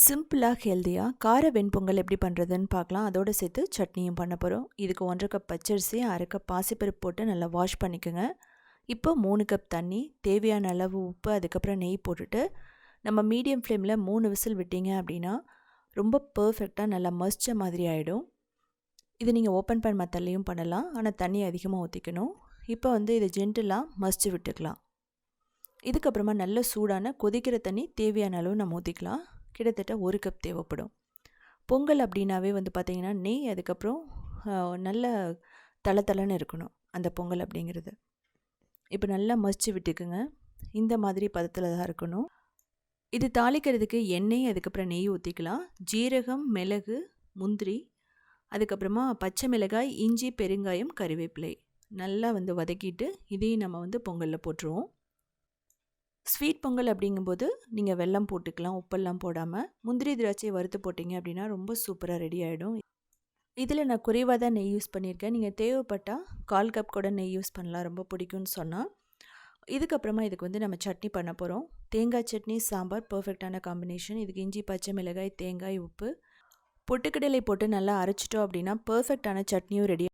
சிம்பிளாக ஹெல்த்தியாக கார வெண்பொங்கல் எப்படி பண்ணுறதுன்னு பார்க்கலாம். அதோடு சேர்த்து சட்னியும் பண்ண போகிறோம் இதுக்கு ஒன்றரை கப் பச்சரிசி அரை கப் பாசிப்பருப்பு போட்டு நல்லா வாஷ் பண்ணிக்கோங்க. இப்போ மூணு கப் தண்ணி தேவையான அளவு உப்பு அதுக்கப்புறம் நெய் போட்டுட்டு நம்ம மீடியம் ஃப்ளேமில் மூணு விசில் விட்டீங்க அப்படின்னா ரொம்ப பர்ஃபெக்டாக நல்லா மஸ்ச்ச மாதிரி ஆகிடும் இது நீங்கள் ஓப்பன் பேன் மத்தல்லையும் பண்ணலாம். ஆனால் தண்ணி அதிகமாக ஊற்றிக்கணும் இப்போ வந்து இதை ஜென்டிலாக மஸ்ச்சு விட்டுக்கலாம். இதுக்கப்புறமா நல்ல சூடான கொதிக்கிற தண்ணி தேவையான அளவு நம்ம ஊற்றிக்கலாம் கிட்டத்தட்ட ஒரு கப் தேவைப்படும். பொங்கல் அப்படின்னாவே வந்து பார்த்திங்கன்னா நெய் அதுக்கப்புறம் நல்ல தள தளன்னு இருக்கணும் அந்த பொங்கல் அப்படிங்கிறது. இப்போ நல்லா மசிச்சு விட்டுக்குங்க. இந்த மாதிரி பதத்தில் தான் இருக்கணும். இது தாளிக்கிறதுக்கு எண்ணெய் அதுக்கப்புறம் நெய் ஊற்றிக்கலாம் ஜீரகம் மிளகு முந்திரி அதுக்கப்புறமா பச்சை மிளகாய் இஞ்சி பெருங்காயம் கறிவேப்பிலை நல்லா வந்து வதக்கிட்டு இதையும் நம்ம வந்து பொங்கலில் போட்டுருவோம். ஸ்வீட் பொங்கல் அப்படிங்கும்போது நீங்கள் வெல்லம் போட்டுக்கலாம் உப்பெல்லாம் போடாமல் முந்திரி திராட்சையை வறுத்து போட்டிங்க அப்படின்னா ரொம்ப சூப்பராக ரெடி ஆகிடும் இதில் நான் குறைவாக தான் நெய் யூஸ் பண்ணியிருக்கேன். நீங்கள் தேவைப்பட்டால் கால் கப் கூட நெய் யூஸ் பண்ணலாம் ரொம்ப பிடிக்கும்னு சொன்னால் இதுக்கப்புறமா இதுக்கு வந்து நம்ம சட்னி பண்ண போகிறோம் தேங்காய் சட்னி சாம்பார் பர்ஃபெக்டான காம்பினேஷன் இதுக்கு இஞ்சி பச்சை மிளகாய் தேங்காய் உப்பு. பொட்டுக்கடலை போட்டு நல்லா அரைச்சிட்டோம் அப்படின்னா பர்ஃபெக்டான சட்னியும் ரெடி